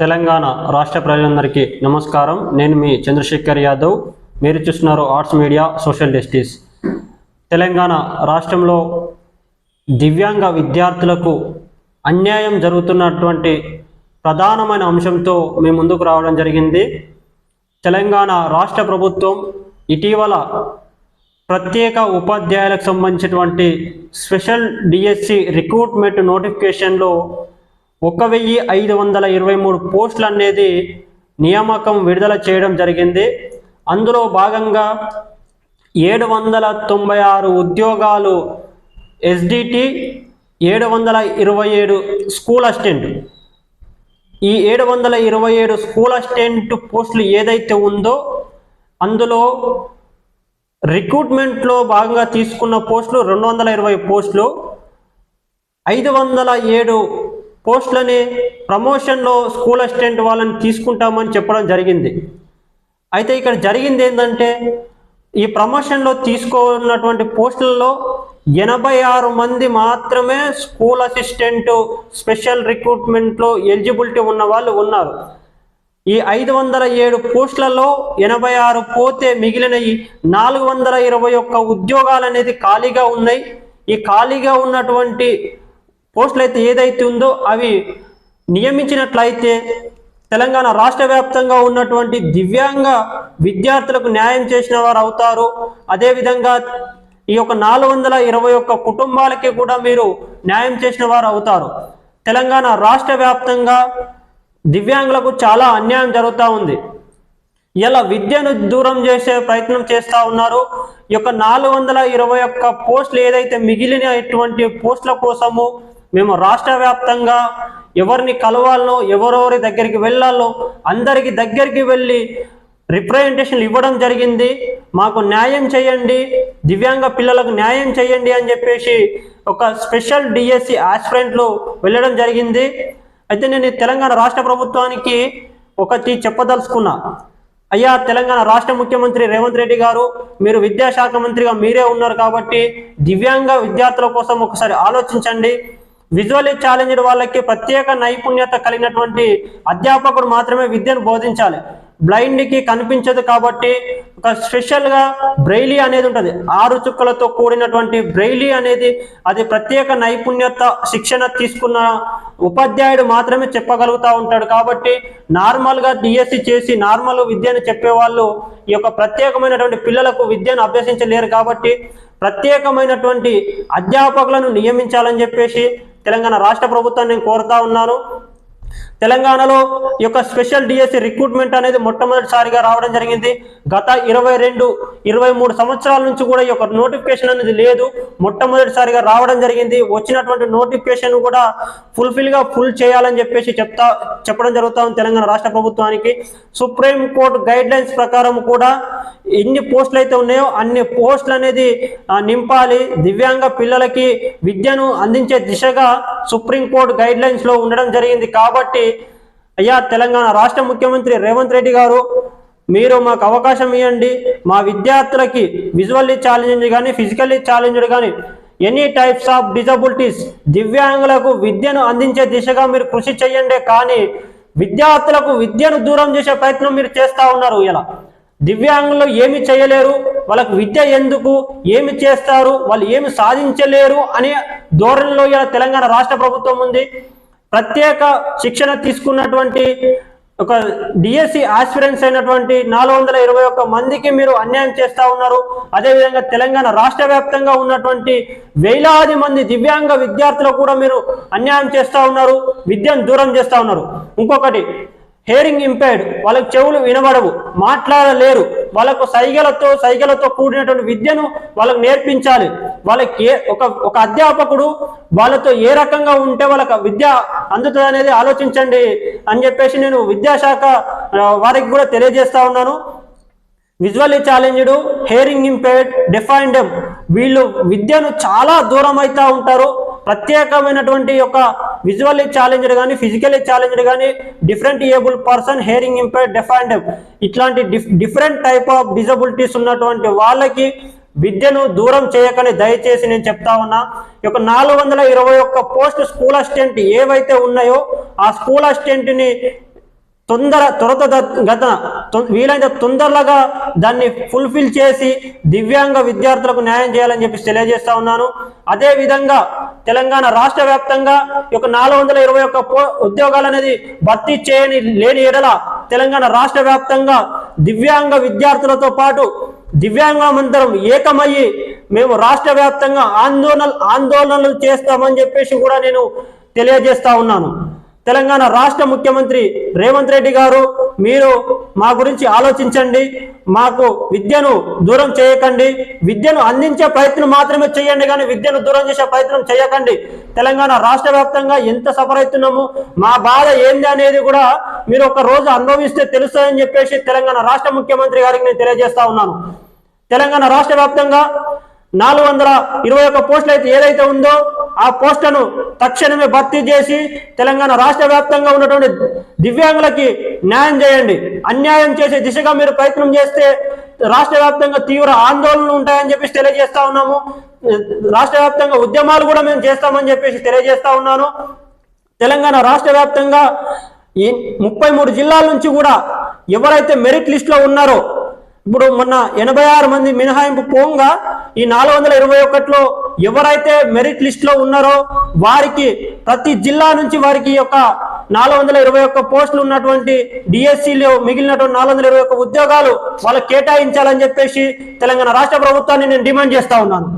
తెలంగాణ రాష్ట్ర ప్రజలందరికీ నమస్కారం. నేను మీ చంద్రశేఖర్ యాదవ్. మీరు చూస్తున్నారు arts media social justice. Telangana రాష్ట్రంలో దివ్యాంగ విద్యార్థులకు అన్యాయం జరుగుతున్నటువంటి ప్రధానమైన అంశంతో మేము ముందుకు రావడం జరిగింది. తెలంగాణ రాష్ట్ర ప్రభుత్వం ఇటీవల ప్రత్యేక ఉపాధ్యాయులకు సంబంధించినటువంటి స్పెషల్ డిఎస్సి రిక్రూట్మెంట్ నోటిఫికేషన్లో ఒక వెయ్యి ఐదు వందల ఇరవై మూడు పోస్టులు అనేది నియామకం విడుదల చేయడం జరిగింది. అందులో భాగంగా ఏడు వందల తొంభై ఆరు ఉద్యోగాలు ఎస్డిటి ఏడు వందల ఇరవై ఏడు స్కూల్ అసిస్టెంట్. ఈ ఏడు వందల ఇరవై ఏడు స్కూల్ అసిస్టెంట్ పోస్టులు ఏదైతే ఉందో అందులో రిక్రూట్మెంట్లో భాగంగా తీసుకున్న పోస్టులు రెండు వందల ఇరవై పోస్టులు ఐదు వందల ఏడు పోస్టులని ప్రమోషన్లో స్కూల్ అసిస్టెంట్ వాళ్ళని తీసుకుంటామని చెప్పడం జరిగింది. అయితే ఇక్కడ జరిగింది ఏంటంటే ఈ ప్రమోషన్లో తీసుకున్నటువంటి పోస్టులలో ఎనభై ఆరు మంది మాత్రమే స్కూల్ అసిస్టెంట్ స్పెషల్ రిక్రూట్మెంట్లో ఎలిజిబిలిటీ ఉన్న వాళ్ళు ఉన్నారు. ఈ ఐదు వందల ఏడు పోస్టులలో ఎనభై ఆరు పోతే మిగిలిన ఈ నాలుగు వందల ఇరవై ఒక్క ఉద్యోగాలు అనేది ఖాళీగా ఉన్నాయి. ఈ ఖాళీగా ఉన్నటువంటి పోస్టులు అయితే ఏదైతే ఉందో అవి నియమించినట్లయితే తెలంగాణ రాష్ట్ర వ్యాప్తంగా ఉన్నటువంటి దివ్యాంగ విద్యార్థులకు న్యాయం చేసిన వారు అవుతారు. అదేవిధంగా ఈ యొక్క నాలుగు వందల ఇరవై ఒక్క కుటుంబాలకి కూడా మీరు న్యాయం చేసిన వారు అవుతారు. తెలంగాణ రాష్ట్ర వ్యాప్తంగా దివ్యాంగులకు చాలా అన్యాయం జరుగుతూ ఉంది. ఇలా విద్యను దూరం చేసే ప్రయత్నం చేస్తూ ఉన్నారు. ఈ యొక్క నాలుగు వందల ఇరవై ఒక్క పోస్టులు ఏదైతే మిగిలినటువంటి పోస్టుల కోసము మేము రాష్ట్ర వ్యాప్తంగా ఎవరిని కలవాలనో ఎవరెవరి దగ్గరికి వెళ్ళాలో అందరికి దగ్గరికి వెళ్ళి రిప్రజెంటేషన్లు ఇవ్వడం జరిగింది. మాకు న్యాయం చేయండి దివ్యాంగ పిల్లలకు న్యాయం చేయండి అని చెప్పేసి ఒక స్పెషల్ డిఎస్సి ఆస్పిరెంట్లు వెళ్ళడం జరిగింది. అయితే నేను తెలంగాణ రాష్ట్ర ప్రభుత్వానికి ఒకటి చెప్పదలుచుకున్నా. అయ్యా తెలంగాణ రాష్ట్ర ముఖ్యమంత్రి రేవంత్ రెడ్డి గారు మీరు విద్యాశాఖ మంత్రిగా మీరే ఉన్నారు కాబట్టి దివ్యాంగ విద్యార్థుల కోసం ఒకసారి ఆలోచించండి. విజువల్లీ ఛాలెంజ్డ్ వాళ్ళకి ప్రత్యేక నైపుణ్యత కలిగినటువంటి అధ్యాపకుడు మాత్రమే విద్యను బోధించాలి. బ్లైండ్కి కనిపించదు కాబట్టి ఒక స్పెషల్గా బ్రెయిలీ అనేది ఉంటుంది. ఆరు చుక్కలతో కూడినటువంటి బ్రెయిలీ అనేది అది ప్రత్యేక నైపుణ్యత శిక్షణ తీసుకున్న ఉపాధ్యాయుడు మాత్రమే చెప్పగలుగుతూ ఉంటాడు కాబట్టి నార్మల్గా డిఎస్సి చేసి నార్మల్ విద్యను చెప్పేవాళ్ళు ఈ యొక్క ప్రత్యేకమైనటువంటి పిల్లలకు విద్యను అభ్యసించలేరు కాబట్టి ప్రత్యేకమైనటువంటి అధ్యాపకులను నియమించాలని చెప్పేసి తెలంగాణ రాష్ట్ర ప్రభుత్వాన్ని నేను కోరుతా ఉన్నాను. తెలంగాణలో యొక్క స్పెషల్ డిఎస్సి రిక్రూట్మెంట్ అనేది మొట్టమొదటిసారిగా రావడం జరిగింది. గత ఇరవై రెండు ఇరవై మూడు సంవత్సరాల నుంచి కూడా ఈ యొక్క నోటిఫికేషన్ అనేది లేదు. మొట్టమొదటిసారిగా రావడం జరిగింది. వచ్చినటువంటి నోటిఫికేషన్ కూడా ఫుల్ఫిల్గా ఫుల్ చేయాలని చెప్పేసి చెప్తా చెప్పడం జరుగుతా ఉంది తెలంగాణ రాష్ట్ర ప్రభుత్వానికి. సుప్రీం కోర్టు గైడ్ లైన్స్ ప్రకారం కూడా ఎన్ని పోస్టులు అయితే ఉన్నాయో అన్ని పోస్టులు అనేది నింపాలి. దివ్యాంగ పిల్లలకి విద్యను అందించే దిశగా సుప్రీంకోర్టు గైడ్ లైన్స్లో ఉండడం జరిగింది. కాబట్టి అయ్యా తెలంగాణ రాష్ట్ర ముఖ్యమంత్రి రేవంత్ రెడ్డి గారు మీరు మాకు అవకాశం ఇవ్వండి మా విద్యార్థులకి విజువల్లీ ఛాలెంజ్ కానీ ఫిజికల్లీ ఛాలెంజ్డ్ కానీ ఎనీ టైప్స్ ఆఫ్ డిజబిలిటీస్ దివ్యాంగులకు విద్యను అందించే దిశగా మీరు కృషి చేయండి కానీ విద్యార్థులకు విద్యను దూరం చేసే ప్రయత్నం మీరు చేస్తూ ఉన్నారు. ఇలా దివ్యాంగులు ఏమి చేయలేరు? వాళ్ళకు విద్య ఎందుకు? ఏమి చేస్తారు? వాళ్ళు ఏమి సాధించలేరు? అనే ధోరణిలో ఇలా తెలంగాణ రాష్ట్ర ప్రభుత్వం ఉంది. ప్రత్యేక శిక్షణ తీసుకున్నటువంటి ఒక డిఎస్సి ఆస్పిరెంట్స్ అయినటువంటి నాలుగు వందల ఇరవై ఒక్క మందికి మీరు అన్యాయం చేస్తా ఉన్నారు. అదేవిధంగా తెలంగాణ రాష్ట్ర వ్యాప్తంగా ఉన్నటువంటి వేలాది మంది దివ్యాంగ విద్యార్థులకు కూడా మీరు అన్యాయం చేస్తా ఉన్నారు. విద్యను దూరం చేస్తా ఉన్నారు. ఇంకొకటి హేరింగ్ ఇంపైర్డ్ వాళ్ళకి చెవులు వినబడవు మాట్లాడలేరు. వాళ్ళకు సైగలతో సైగలతో కూడినటువంటి విద్యను వాళ్ళకు నేర్పించాలి. వాళ్ళకి ఏ ఒక ఒక అధ్యాపకుడు వాళ్ళతో ఏ రకంగా ఉంటే వాళ్ళకి విద్య అందుతుంది అనేది ఆలోచించండి అని చెప్పేసి నేను విద్యాశాఖ వారికి కూడా తెలియజేస్తా ఉన్నాను. Visually challenged hearing impaired defined వీళ్ళు విద్యను చాలా దూరం అవుతా ఉంటారు. ప్రత్యేకమైనటువంటి యొక్క విజువల్లీ ఛాలెంజ్డ్ కానీ ఫిజికల్లీ ఛాలెంజ్డ్ కానీ different able person hearing impaired defined ఇట్లాంటి డిఫరెంట్ టైప్ ఆఫ్ డిజబిలిటీస్ ఉన్నటువంటి వాళ్ళకి విద్యను దూరం చేయకని దయచేసి నేను చెప్తా ఉన్నా ఈ యొక్క నాలుగు వందల ఇరవై ఒక్క పోస్ట్ స్కూల్ అసిస్టెంట్ ఏవైతే ఉన్నాయో ఆ స్కూల్ అసిస్టెంట్ని తొందర త్వరత గత వీలైనంత తొందరగా దాన్ని ఫుల్ఫిల్ చేసి దివ్యాంగ విద్యార్థులకు న్యాయం చేయాలని చెప్పి తెలియజేస్తా ఉన్నాను. అదే విధంగా తెలంగాణ రాష్ట్ర వ్యాప్తంగా ఒక యొక్క నాలుగు వందల ఇరవై ఒక్క పో ఉద్యోగాలు అనేది భర్తీ చేయని లేని ఎడల తెలంగాణ రాష్ట్ర వ్యాప్తంగా దివ్యాంగ విద్యార్థులతో పాటు దివ్యాంగమందరం ఏకమయ్యి మేము రాష్ట్ర వ్యాప్తంగా ఆందోళన ఆందోళనలు చేస్తామని చెప్పేసి కూడా నేను తెలియజేస్తా ఉన్నాను. తెలంగాణ రాష్ట్ర ముఖ్యమంత్రి రేవంత్ రెడ్డి గారు మీరు మా గురించి ఆలోచించండి మాకు విద్యను దూరం చేయకండి విద్యను అందించే ప్రయత్నం మాత్రమే చేయండి కానీ విద్యను దూరం చేసే ప్రయత్నం చేయకండి. తెలంగాణ రాష్ట్ర వ్యాప్తంగా ఎంత సఫర్ మా బాధ ఏంది అనేది కూడా మీరు ఒక రోజు అనుభవిస్తే తెలుస్తుందని చెప్పేసి తెలంగాణ రాష్ట్ర ముఖ్యమంత్రి గారికి నేను తెలియజేస్తా ఉన్నాను. తెలంగాణ రాష్ట్ర వ్యాప్తంగా నాలుగు వందల ఇరవై ఒక్క పోస్టులు అయితే ఏదైతే ఉందో ఆ పోస్టులను తక్షణమే భర్తీ చేసి తెలంగాణ రాష్ట్ర వ్యాప్తంగా ఉన్నటువంటి దివ్యాంగులకి న్యాయం చేయండి. అన్యాయం చేసే దిశగా మీరు ప్రయత్నం చేస్తే రాష్ట్ర వ్యాప్తంగా తీవ్ర ఆందోళనలు ఉంటాయని చెప్పేసి తెలియజేస్తా ఉన్నాము. రాష్ట్ర వ్యాప్తంగా ఉద్యమాలు కూడా మేము చేస్తామని చెప్పేసి తెలియజేస్తా ఉన్నాను. తెలంగాణ రాష్ట్ర వ్యాప్తంగా ఈ ముప్పై మూడు జిల్లాల నుంచి కూడా ఎవరైతే మెరిట్ లిస్ట్లో ఉన్నారో ఇప్పుడు మొన్న ఎనభై ఆరు మంది మినహాయింపు పోగా ఈ నాలుగు వందల ఇరవై ఒకటిలో ఎవరైతే మెరిట్ లిస్ట్లో ఉన్నారో వారికి ప్రతి జిల్లా నుంచి వారికి యొక్క నాలుగు వందల ఇరవై ఒక్క పోస్టులు ఉన్నటువంటి డిఎస్సిలో మిగిలినటువంటి నాలుగు వందల ఇరవై ఒక్క ఉద్యోగాలు వాళ్ళకి కేటాయించాలని చెప్పేసి తెలంగాణ రాష్ట్ర ప్రభుత్వాన్ని నేను డిమాండ్ చేస్తా ఉన్నాను.